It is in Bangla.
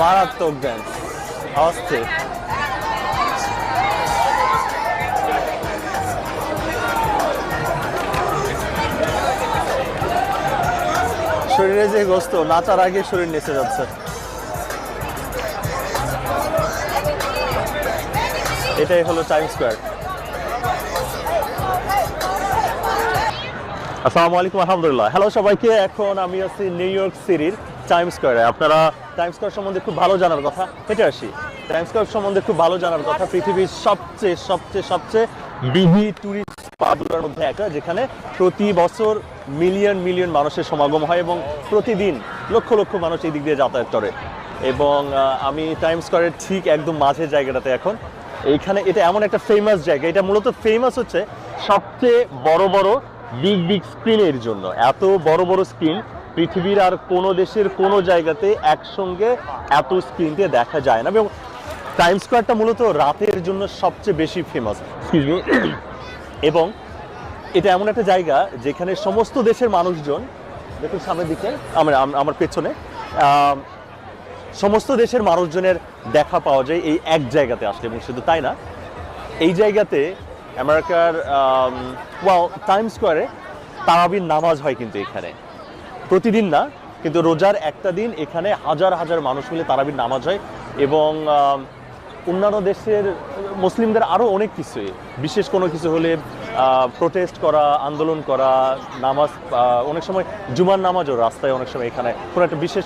মারাত্মক ড্যান্স অস্থির। শরীরে যে গোস্ত, নাচার আগে শরীর নেচে যাচ্ছে। এটাই হলো টাইম স্কোয়ার আসসালামু আলাইকুম, আলহামদুলিল্লাহ। হ্যালো সবাইকে, এখন আমি আছি নিউ ইয়র্ক সিটির টাইম স্কোয়ারে আপনারা টাইম স্কোয়ার সম্বন্ধে খুব ভালো জানার কথা এটা আসি। টাইম স্কোয়ার সম্বন্ধে খুব ভালো জানার কথা, পৃথিবীর সবচেয়ে সবচেয়ে সবচেয়ে বিহি টুরিস্ট স্পটগুলোর মধ্যে একটা, যেখানে প্রতি বছর মিলিয়ন মিলিয়ন মানুষের সমাগম হয় এবং প্রতিদিন লক্ষ লক্ষ মানুষ এই দিক দিয়ে যাতায়াত করে। এবং আমি টাইম স্কোয়ারের ঠিক একদম মাঝের জায়গাটাতে এখন। এইখানে এটা এমন একটা ফেমাস জায়গা, এটা মূলত ফেমাস হচ্ছে সবচেয়ে বড় বড় বিগ বিগ স্ক্রিনের জন্য। এত বড় বড় স্ক্রিন পৃথিবীর আর কোনো দেশের কোনো জায়গাতে একসঙ্গে এত স্ক্রিন দিয়ে দেখা যায় না। এবং টাইম স্কোয়ারটা মূলত রাতের জন্য সবচেয়ে বেশি ফেমাস এবং এটা এমন একটা জায়গা যেখানে সমস্ত দেশের মানুষজন, দেখুন সামনের দিকে, আমার আম- আমার পেছনে সমস্ত দেশের মানুষজনের দেখা পাওয়া যায় এই এক জায়গাতে আসলে এবং শুধু তাই না, এই জায়গাতে আমেরিকার ওয়াও টাইম স্কোয়ারে তারাবির নামাজ হয় কিন্তু এখানে। প্রতিদিন না, কিন্তু রোজার একটা দিন এখানে হাজার হাজার মানুষ মিলে তারাবির নামাজ হয় এবং অন্যান্য দেশের মুসলিমদের আরও অনেক কিছুই বিশেষ কোনো কিছু হলে প্রোটেস্ট করা, আন্দোলন করা, নামাজ অনেক সময় জুমার নামাজও রাস্তায় অনেক সময় এখানে। কোনো একটা বিশেষ